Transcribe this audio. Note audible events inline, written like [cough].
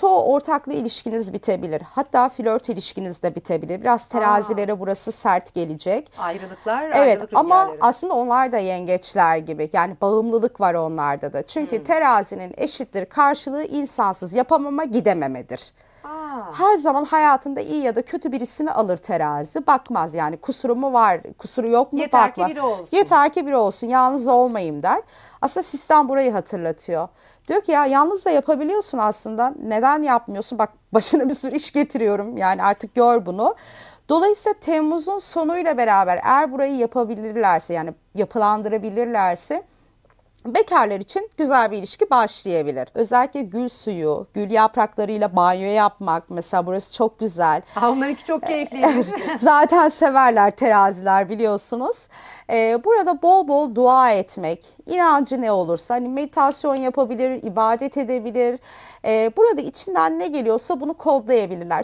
çoğu ortaklı ilişkiniz bitebilir. Hatta flört ilişkiniz de bitebilir. Biraz terazilere burası sert gelecek. Ayrılıklar, Evet ayrılık ama rüzgarları. aslında onlar da yengeçler gibi. Yani bağımlılık var onlarda da. Çünkü Hmm. terazinin eşittir karşılığı insansız yapamama gidememedir. Aa, Her zaman hayatında iyi ya da kötü birisini alır terazi. Bakmaz yani kusuru mu var, kusuru yok mu Yeter ki bakma. biri olsun. Yeter ki biri olsun, yalnız olmayayım der. Aslında sistem burayı hatırlatıyor. Diyor ki ya yalnız da yapabiliyorsun aslında. Neden yapmıyorsun? Bak başına bir sürü iş getiriyorum. Yani artık gör bunu. Dolayısıyla Temmuz'un sonuyla beraber eğer burayı yapabilirlerse yani yapılandırabilirlerse bekarlar için güzel bir ilişki başlayabilir. Özellikle gül suyu, gül yapraklarıyla banyo yapmak mesela burası çok güzel. Aa, onlarınki çok keyifliymiş. [laughs] Zaten severler teraziler biliyorsunuz. Ee, burada bol bol dua etmek, inancı ne olursa hani meditasyon yapabilir, ibadet edebilir. Ee, burada içinden ne geliyorsa bunu kodlayabilirler.